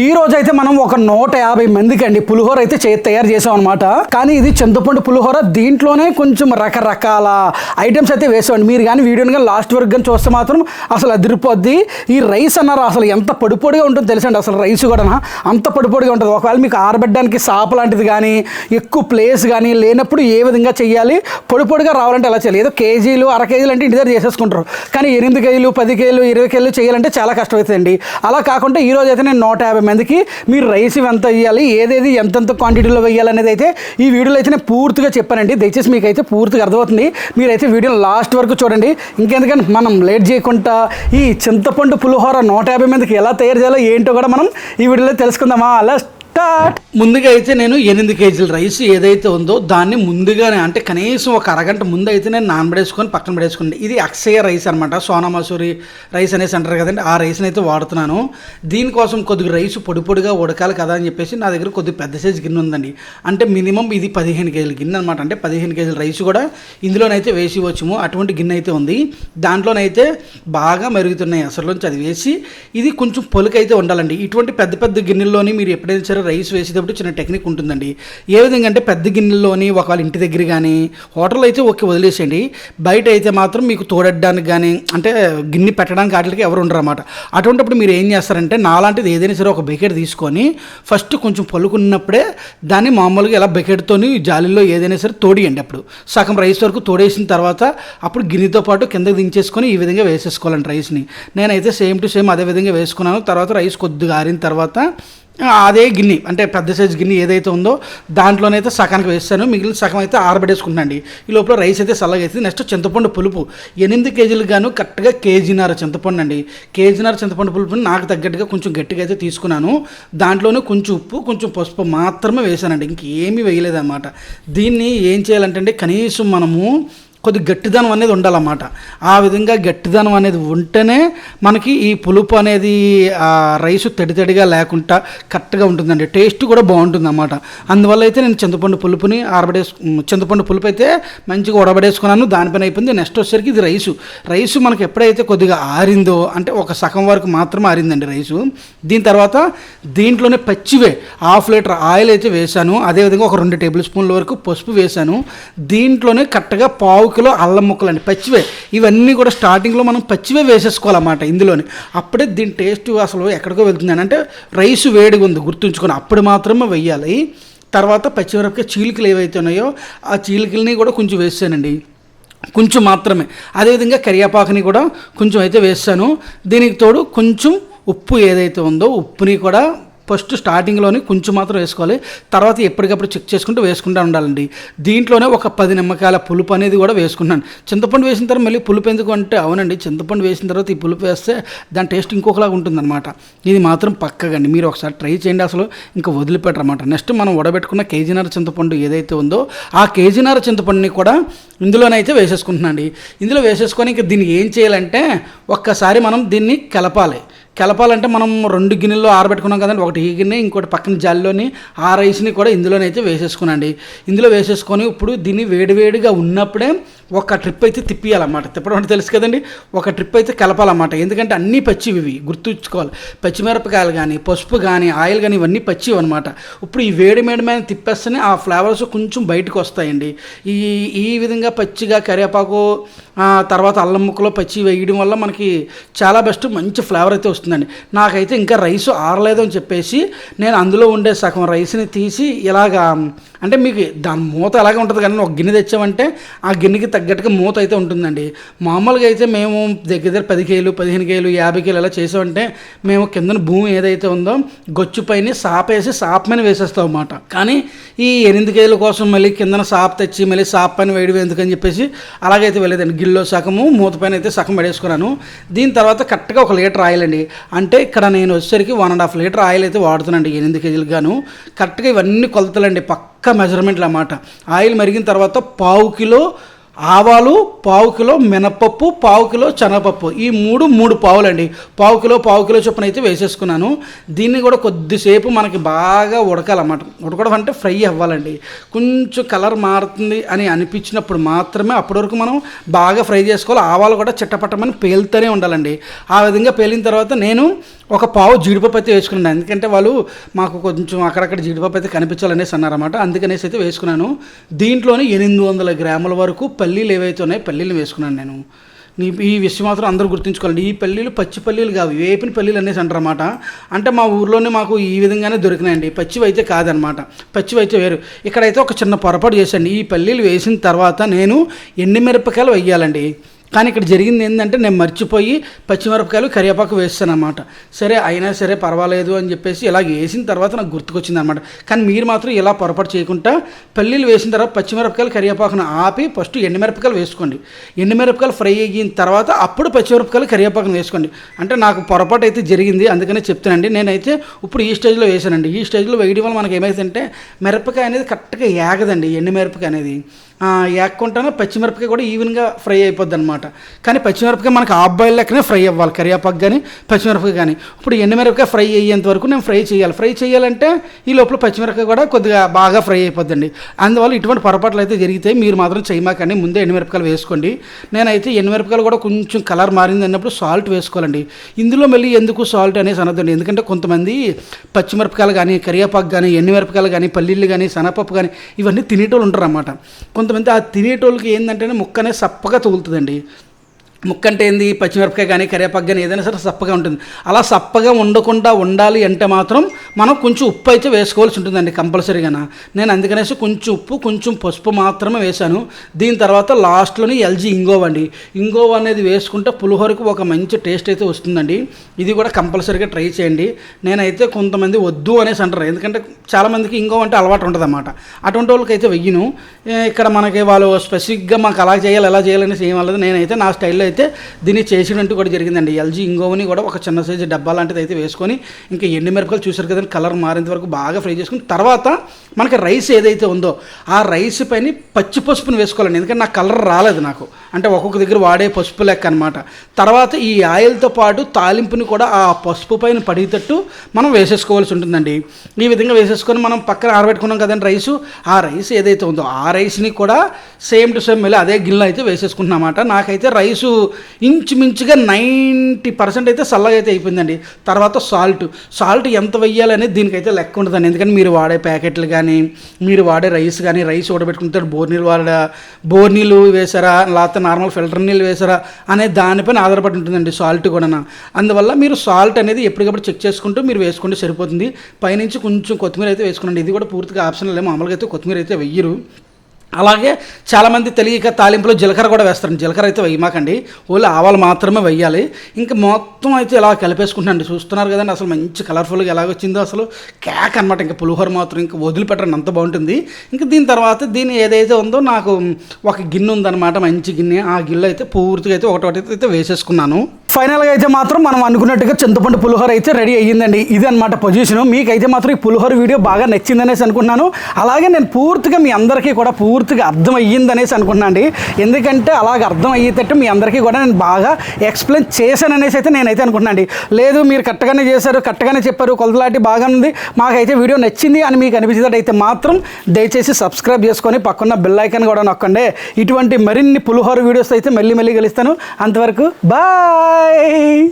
ఈ రోజు అయితే మనం ఒక నూట యాభై మందికి అండి పులిహోర అయితే చే తయారు చేసాం అనమాట కానీ ఇది చింతపండు పులిహోర. దీంట్లోనే కొంచెం రకరకాల ఐటమ్స్ అయితే వేసామండి మీరు కానీ వీడియోని కానీ లాస్ట్ వరకు కానీ చూస్తే మాత్రం అసలు అదిరిపోద్ది. ఈ రైస్ అన్నారు అసలు ఎంత పడిపొడిగా ఉంటుందో తెలుసండి అసలు రైస్ కూడా అంత పడిపొడిగా ఉంటుంది. ఒకవేళ మీకు ఆరబెట్టడానికి సాప లాంటిది కానీ ఎక్కువ ప్లేస్ కానీ లేనప్పుడు ఏ విధంగా చేయాలి పొడిపొడిగా రావాలంటే ఎలా చేయాలి? ఏదో కేజీలు అర కేజీలు అంటే ఇంటి దగ్గర చేసేసుకుంటారు. కానీ ఎనిమిది కేజీలు పది కేజీలు ఇరవై కేజీలు చేయాలంటే చాలా కష్టమవుతుందండి అలా కాకుండా ఈ రోజు అయితే నేను నూట యాభై మందికి మీరు రైస్ ఎంత వేయాలి ఏదేది ఎంతెంత క్వాంటిటీలో వేయాలి అనేది అయితే ఈ వీడియోలో అయితే నేను పూర్తిగా చెప్పానండి. దయచేసి మీకు అయితే పూర్తిగా అర్థమవుతుంది. మీరైతే వీడియో లాస్ట్ వరకు చూడండి. ఇంకెందుకంటే మనం లేట్ చేయకుండా ఈ చింతపండు పులిహోర నూట యాభై మందికి ఎలా తయారు చేయాలో ఏంటో కూడా మనం ఈ వీడియోలో తెలుసుకుందామా? అలా స్టార్ట్. ముందుగా అయితే నేను ఎనిమిది కేజీల రైస్ ఏదైతే ఉందో దాన్ని ముందుగానే అంటే కనీసం ఒక అరగంట ముందు అయితే నేను నానబడేసుకొని పక్కన పడేసుకోండి ఇది అక్షయ రైస్ అనమాట సోనా మసూరి రైస్ అనేసి అంటారు కదండి ఆ రైస్ని అయితే వాడుతున్నాను. దీనికోసం కొద్దిగా రైస్ పొడి పొడిగా ఉడకాలి కదా అని చెప్పేసి నా దగ్గర కొద్దిగా పెద్ద సైజు గిన్నె ఉందండి. అంటే మినిమం ఇది పదిహేను కేజీల గిన్నె అనమాట అంటే పదిహేను కేజీల రైస్ కూడా ఇందులోనైతే వేసి వచ్చాము. అటువంటి గిన్నె అయితే ఉంది. దాంట్లోనైతే బాగా మెరుగుతున్నాయి అసలు అది వేసి. ఇది కొంచెం పొలికైతే ఉండాలండి. ఇటువంటి పెద్ద పెద్ద గిన్నెల్లోని మీరు ఎప్పుడైనా సరే రైస్ వేసేటప్పుడు చిన్న టెక్నిక్ ఉంటుందండి. ఏ విధంగా అంటే పెద్ద గిన్నెలోని ఒకవేళ ఇంటి దగ్గర కానీ హోటల్ అయితే ఓకే వదిలేసేయండి. బయట అయితే మాత్రం మీకు తోడడానికి కానీ అంటే గిన్నె పెట్టడానికి వాటికి ఎవరు ఉండరు అన్నమాట అటువంటిప్పుడు మీరు ఏం చేస్తారంటే నాలాంటిది ఏదైనా సరే ఒక బకెట్ తీసుకొని ఫస్ట్ కొంచెం పలుకున్నప్పుడే దాన్ని మామూలుగా ఇలా బకెట్తోని జాలీలో ఏదైనా సరే తోడియండి అప్పుడు. సగం రైస్ వరకు తోడేసిన తర్వాత అప్పుడు గిన్నెతో పాటు కిందకి దించేసుకొని ఈ విధంగా వేసేసుకోవాలండి రైస్ని. నేనైతే సేమ్ టు సేమ్ అదే విధంగా వేసుకున్నాను. తర్వాత రైస్ కొద్దిగా ఆరిన తర్వాత అదే గిన్నె అంటే పెద్ద సైజు గిన్నె ఏదైతే ఉందో దాంట్లోనైతే సగానికి వేస్తాను. మిగిలిన సగం అయితే ఆరబెట్టేసుకుంటానండి. ఈ లోపల రైస్ అయితే చల్లగైతుంది నెక్స్ట్ చింతపండు పులుపు. ఎనిమిది కేజీలు గాను కరెక్ట్గా కేజీన్నర చింతపండు అండి కేజీన్నర చింతపండు పులుపుని నాకు తగ్గట్టుగా కొంచెం గట్టిగా అయితే తీసుకున్నాను. దాంట్లోనే కొంచెం ఉప్పు కొంచెం పసుపు మాత్రమే వేసానండి ఇంకేమీ వేయలేదన్నమాట. దీన్ని ఏం చేయాలంటే కనీసం మనము కొద్ది గట్టిదనం అనేది ఉండాలన్నమాట. ఆ విధంగా గట్టిదనం అనేది ఉంటేనే మనకి ఈ పులుపు అనేది రైసు రైస్ తడి తడిగా లేకుండా కరెక్ట్గా ఉంటుందండి. టేస్ట్ కూడా బాగుంటుంది అన్నమాట అందువల్ల అయితే నేను చింతపండు పులుపుని ఆరబడేసు చింతపండు పులుపు అయితే మంచిగా ఉడబడేసుకున్నాను. దానిపైన అయిపోయింది. నెక్స్ట్ వచ్చేసరికి ఇది రైసు. రైసు మనకి ఎప్పుడైతే కొద్దిగా ఆరిందో అంటే ఒక సగం వరకు మాత్రం ఆరిందండి రైసు. దీని తర్వాత దీంట్లోనే పచ్చివే హాఫ్ లీటర్ ఆయిల్ అయితే వేశాను. అదేవిధంగా ఒక రెండు టేబుల్ స్పూన్ల వరకు పసుపు వేశాను. దీంట్లోనే కరెక్ట్గా పావు కిలో అల్లం ముక్కలు అండి పచ్చివే. ఇవన్నీ కూడా స్టార్టింగ్లో మనం పచ్చివే వేసేసుకోవాలన్నమాట ఇందులోనే. అప్పుడే దీని టేస్ట్ అసలు ఎక్కడికో వెళ్తుందని అంటే రైస్ వేడిగా ఉంది గుర్తుంచుకొని అప్పుడు మాత్రమే వెయ్యాలి. తర్వాత పచ్చిమిరపకాయ చీలికలు ఏవైతే ఉన్నాయో ఆ చీలికల్ని కూడా కొంచెం వేసానండి కొంచెం మాత్రమే. అదేవిధంగా కరివేపాకుని కూడా కొంచెం అయితే వేస్తాను. దీనికి తోడు కొంచెం ఉప్పు ఏదైతే ఉందో ఉప్పుని కూడా ఫస్ట్ స్టార్టింగ్లోనే కొంచెం మాత్రం వేసుకోవాలి. తర్వాత ఎప్పటికప్పుడు చెక్ చేసుకుంటూ వేసుకుంటూ ఉండాలండి. దీంట్లోనే ఒక పది నిమ్మకాయల పులుపు అనేది కూడా వేసుకున్నాను చింతపండు వేసిన తర్వాత మళ్ళీ పులుపు ఎందుకు అంటే అవునండి చింతపండు వేసిన తర్వాత ఈ పులుపు వేస్తే దాని టేస్ట్ ఇంకొకలాగా ఉంటుందన్నమాట. ఇది మాత్రం పక్కగండి మీరు ఒకసారి ట్రై చేయండి అసలు. ఇంకా వదిలిపెట్టరమాట నెక్స్ట్ మనం ఉడబెట్టుకున్న కేజీన్నర చింతపండు ఏదైతే ఉందో ఆ కేజీన్నర చింతపండుని కూడా ఇందులోనైతే వేసేసుకుంటున్నాండి ఇందులో వేసేసుకొని ఇంకా దీన్ని ఏం చేయాలంటే ఒక్కసారి మనం దీన్ని కలపాలి. కలపాలంటే మనం రెండు గిన్నెల్లో ఆరబెట్టుకున్నాం కదండి. ఒకటి ఈ గిన్నె ఇంకోటి పక్కన జల్లోని ఆ రైస్ని కూడా ఇందులోనైతే వేసేసుకునండి. ఇందులో వేసేసుకొని ఇప్పుడు దీన్ని వేడివేడిగా ఉన్నప్పుడే ఒక ట్రిప్ అయితే తిప్పియాలన్నమాట. తిప్పడం అంటే తెలుసు కదండి. ఒక ట్రిప్ అయితే కలపాలన్నమాట. ఎందుకంటే అన్నీ పచ్చివి ఇవి గుర్తుంచుకోవాలి. పచ్చిమిరపకాయలు కానీ పసుపు కానీ ఆయిల్ కానీ ఇవన్నీ పచ్చివి అనమాట ఇప్పుడు ఈ వేడి మేడి మీద తిప్పేస్తేనే ఆ ఫ్లేవర్స్ కొంచెం బయటకు వస్తాయండి. ఈ ఈ విధంగా పచ్చిగా కరివేపాకు తర్వాత అల్లం ముక్కలో పచ్చి వేయడం వల్ల మనకి చాలా బెస్ట్ మంచి ఫ్లేవర్ అయితే వస్తుంది. వస్తుందండి. నాకైతే ఇంకా రైస్ ఆరలేదు అని చెప్పేసి నేను అందులో ఉండే సగం రైస్ని తీసి ఇలాగా అంటే మీకు దాని మూత ఎలాగ ఉంటుంది కానీ ఒక గిన్నె తెచ్చామంటే ఆ గిన్నెకి తగ్గట్టుగా మూత అయితే ఉంటుందండి. మామూలుగా అయితే మేము దగ్గర దగ్గర పది కేలు పదిహేను కేలు యాభై కేలు ఎలా చేసామంటే మేము కిందన భూమి ఏదైతే ఉందో గొచ్చు పైన సాపేసి సాప్ పైన వేసేస్తాం అన్నమాట. కానీ ఈ ఎనిమిది కేజీల కోసం మళ్ళీ కిందన సాప్ తెచ్చి మళ్ళీ సాప్ పైన వేయడం ఎందుకని చెప్పేసి అలాగైతే వెళ్ళేదండి. గిల్లో సగము మూత పైన అయితే సగం పడేసుకున్నాను. దీని తర్వాత కరెక్ట్గా ఒక లీటర్ ఆయిల్ అండి అంటే ఇక్కడ నేను వచ్చేసరికి one and half litre oil అయితే వాడుతున్నానండి ఎనిమిది కేజీలు గాను. కరెక్ట్గా ఇవన్నీ కొలతలండి. పక్క మెజర్మెంట్లు అన్నమాట ఆయిల్ మరిగిన తర్వాత పావు కిలో ఆవాలు పావు కిలో మినపప్పు పావు కిలో శనగపప్పు. ఈ మూడు మూడు పావులండి. పావు కిలో పావు కిలో చొప్పున అయితే వేసేసుకున్నాను. దీన్ని కూడా కొద్దిసేపు మనకి బాగా ఉడకాలన్నమాట. ఉడకడం అంటే ఫ్రై అవ్వాలండి. కొంచెం కలర్ మారుతుంది అని అనిపించినప్పుడు మాత్రమే అప్పటి వరకు మనం బాగా ఫ్రై చేసుకోవాలి. ఆవాలు కూడా చిట్టపట్టమని పేలుతూనే ఉండాలండి. ఆ విధంగా పేలిన తర్వాత నేను ఒక పావు జీడిపప్పు అయితే వేసుకున్నాను. ఎందుకంటే వాళ్ళు మాకు కొంచెం అక్కడక్కడ జీడిపప్పు అయితే కనిపించాలనేసి అన్నారన్నమాట. అందుకనేసి అయితే వేసుకున్నాను. దీంట్లోని ఎనిమిది వందల గ్రాముల వరకు పల్లీలు ఏవైతే ఉన్నాయో పల్లీలు వేసుకున్నాను నేను. నీ ఈ విషయం మాత్రం అందరూ గుర్తుంచుకోవాలండి. ఈ పల్లీలు పచ్చి పల్లీలు కావు. వేపిన పల్లీలు అనేసి అంటారన్నమాట. అంటే మా ఊర్లోనే మాకు ఈ విధంగానే దొరికినాయండి. పచ్చివి అయితే కాదనమాట పచ్చివి అయితే వేరు. ఇక్కడైతే ఒక చిన్న పొరపాటు చేశాను. ఈ పల్లీలు వేసిన తర్వాత నేను ఎండిమిరపకాయలు వేయాలండి? కానీ ఇక్కడ జరిగింది ఏంటంటే నేను మర్చిపోయి పచ్చిమిరపకాయలు కరివేపాకు వేస్తాను అనమాట సరే అయినా సరే పర్వాలేదు అని చెప్పేసి ఇలా వేసిన తర్వాత నాకు గుర్తుకొచ్చింది అనమాట కానీ మీరు మాత్రం ఇలా పొరపాటు చేయకుండా పల్లీలు వేసిన తర్వాత పచ్చిమిరపకాయలు కరివేపాకును ఆపి ఫస్ట్ ఎండుమిరపకాయలు వేసుకోండి. ఎండుమిరపకాయలు ఫ్రై అయిన తర్వాత అప్పుడు పచ్చిమిరపకాయలు కరివేపాకును వేసుకోండి. అంటే నాకు పొరపాటు అయితే జరిగింది అందుకనే చెప్తానండి నేనైతే ఇప్పుడు ఈ స్టేజ్లో వేసానండి ఈ స్టేజ్లో వేయడం వల్ల మనకి ఏమైందంటే మిరపకాయ అనేది కరెక్ట్గా ఏగదండి ఎండుమిరపకాయ అనేది. ఏక్కుంటానే పచ్చిమిరపకాయ కూడా ఈవెన్గా ఫ్రై అయిపోద్ది అనమాట కానీ పచ్చిమిరపకాయ మనకి హాఫ్ బాయిల్ లెక్కనే ఫ్రై అవ్వాలి. కరివేపాకు కానీ పచ్చిమిరపకాయ కానీ ఇప్పుడు ఎండుమిరపకాయ ఫ్రై అయ్యేంత వరకు నేను ఫ్రై చేయాలి. ఫ్రై చేయాలంటే ఈ లోపల పచ్చిమిరపకాయ కూడా కొద్దిగా బాగా ఫ్రై అయిపోద్దండి. అందువల్ల ఇటువంటి పొరపాట్లు అయితే జరిగితే మీరు మాత్రం చేయమాకండి. ముందే ఎండుమిరపకాయలు వేసుకోండి. నేనైతే ఎండుమిరపకాయలు కూడా కొంచెం కలర్ మారింది అన్నప్పుడు సాల్ట్ వేసుకోవాలండి. ఇందులో మళ్ళీ ఎందుకు సాల్ట్ అనేసి అనదండి ఎందుకంటే కొంతమంది పచ్చిమిరపకాయలు కానీ కరివేపాకు కానీ ఎండుమిరపకాయలు కానీ పల్లీలు కానీ శనగపప్పు కానీ ఇవన్నీ తినేటోళ్ళు ఉంటారు అన్నమాట కొంతమంది ఆ తినేటోళ్ళకి ఏంటంటే ముక్కనే సప్పగా తగులుతుందండి. ముక్క అంటే ఏంది? పచ్చిమిరపకాయ కానీ కరివేపాకు కానీ ఏదైనా సరే సప్పగా ఉంటుంది. అలా సప్పగా ఉండకుండా ఉండాలి అంటే మాత్రం మనం కొంచెం ఉప్పు అయితే వేసుకోవాల్సి ఉంటుందండి కంపల్సరీగా నేను అందుకనేసి కొంచెం ఉప్పు కొంచెం పసుపు మాత్రమే వేశాను. దీని తర్వాత లాస్ట్లోని ఎల్జీ ఇంగోవ అండి. ఇంగోవ అనేది వేసుకుంటే పులిహోరకు ఒక మంచి టేస్ట్ అయితే వస్తుందండి. ఇది కూడా కంపల్సరీగా ట్రై చేయండి. నేనైతే కొంతమంది వద్దు అనేసి అంటారు. ఎందుకంటే చాలామందికి ఇంగోవ అంటే అలవాటు ఉంటుంది అన్నమాట అటువంటి వాళ్ళకి అయితే వెయ్యను. ఇక్కడ మనకి వాళ్ళు స్పెసిఫిక్గా మాకు అలా చేయాలి ఎలా చేయాలనేసి ఏం వాళ్ళదు నేనైతే నా స్టైల్లో అయితే దీన్ని చేసినట్టు కూడా జరిగిందండి. ఎల్జీ ఇంగోవని కూడా ఒక చిన్న సైజు డబ్బా లాంటిది అయితే వేసుకొని ఇంకా ఎండు మిరపకాయలు చూసారు కదండి కలర్ మారేంత వరకు బాగా ఫ్రై చేసుకుని తర్వాత మనకి రైస్ ఏదైతే ఉందో ఆ రైస్ పైన పచ్చి పసుపుని వేసుకోవాలండి. ఎందుకంటే నా కలర్ రాలేదు నాకు. అంటే ఒక్కొక్క దగ్గర వాడే పసుపు లెక్క అనమాట తర్వాత ఈ ఆయిల్తో పాటు తాలింపుని కూడా ఆ పసుపు పైన పడిగేటట్టు మనం వేసేసుకోవాల్సి ఉంటుందండి. ఈ విధంగా వేసేసుకొని మనం పక్కన ఆరబెట్టుకున్నాం కదండి రైసు. ఆ రైస్ ఏదైతే ఉందో ఆ రైస్ని కూడా సేమ్ టు సేమ్ మళ్ళీ అదే గిన్నెలో అయితే వేసేసుకుంటున్నామాట నాకైతే రైసు ఇంచుమించుగా నైంటీ పర్సెంట్ అయితే చల్లగా అయితే అయిపోయిందండి. తర్వాత సాల్ట్. సాల్ట్ ఎంత వెయ్యాలనేది దీనికైతే లెక్క ఉంటుందండి. ఎందుకంటే మీరు వాడే ప్యాకెట్లు కానీ మీరు వాడే రైస్ కానీ రైస్ ఉడబెట్టుకుంటే బోర్ నీళ్ళు వాడ బోర్ నీళ్ళు వేసారా లేకపోతే నార్మల్ ఫిల్టర్ నీళ్ళు వేసారా అనే దానిపైన ఆధారపడి ఉంటుందండి సాల్ట్ కూడా అందువల్ల మీరు సాల్ట్ అనేది ఎప్పటికప్పుడు చెక్ చేసుకుంటూ మీరు వేసుకుంటే సరిపోతుంది. పైనుంచి కొంచెం కొత్తిమీర అయితే వేసుకునండి. ఇది కూడా పూర్తిగా ఆప్షనల్ మామూలుగా అయితే కొత్తిమీర అయితే వెయ్యరు. అలాగే చాలామంది తెలియక తాలింపులో జీలకర్ర కూడా వేస్తారు. జీలకర్ర అయితే వేయమాకండి. ఓన్లీ ఆవాలు మాత్రమే వేయాలి. ఇంకా మొత్తం అయితే ఇలా కలిపేసుకుంటానండి చూస్తున్నారు కదండి అసలు మంచి కలర్ఫుల్గా ఎలాగొచ్చిందో అసలు. కేక్ అనమాట ఇంకా పులిహోర మాత్రం ఇంకా వదిలిపెట్టండి అంత బాగుంటుంది. ఇంకా దీని తర్వాత దీని ఏదైతే ఉందో నాకు ఒక గిన్నె ఉందన్నమాట మంచి గిన్నె. ఆ గిన్నె అయితే పూర్తిగా అయితే ఒకటి అయితే వేసేసుకున్నాను. ఫైనల్గా అయితే మాత్రం మనం అనుకున్నట్టుగా చింతపండు పులిహోర అయితే రెడీ అయ్యిందండి. ఇది అనమాట పొజిషన్ మీకైతే మాత్రం ఈ పులిహోర వీడియో బాగా నచ్చిందనేసి అనుకుంటున్నాను. అలాగే నేను పూర్తిగా మీ అందరికీ కూడా పూర్తిగా అర్థం అయ్యిందనేసి అనుకుంటున్నాను అండి ఎందుకంటే అలాగ అర్థం అయ్యేటట్టు మీ అందరికీ కూడా నేను బాగా ఎక్స్ప్లెయిన్ చేశాననేసి అయితే నేనైతే అనుకుంటున్నాను అండి లేదు మీరు కరెక్ట్గానే చేశారు కరెక్ట్గానే చెప్పారు కొలతలాంటి బాగా ఉంది. మాకైతే వీడియో నచ్చింది అని మీకు అనిపించేటట్టయితే మాత్రం దయచేసి సబ్స్క్రైబ్ చేసుకొని పక్కన్న బెల్ ఐకాన్ కూడా నొక్కండి. ఇటువంటి మరిన్ని పులిహోర వీడియోస్ అయితే మళ్ళీ మళ్ళీ కలుస్తాను. అంతవరకు బాయ్ Bye!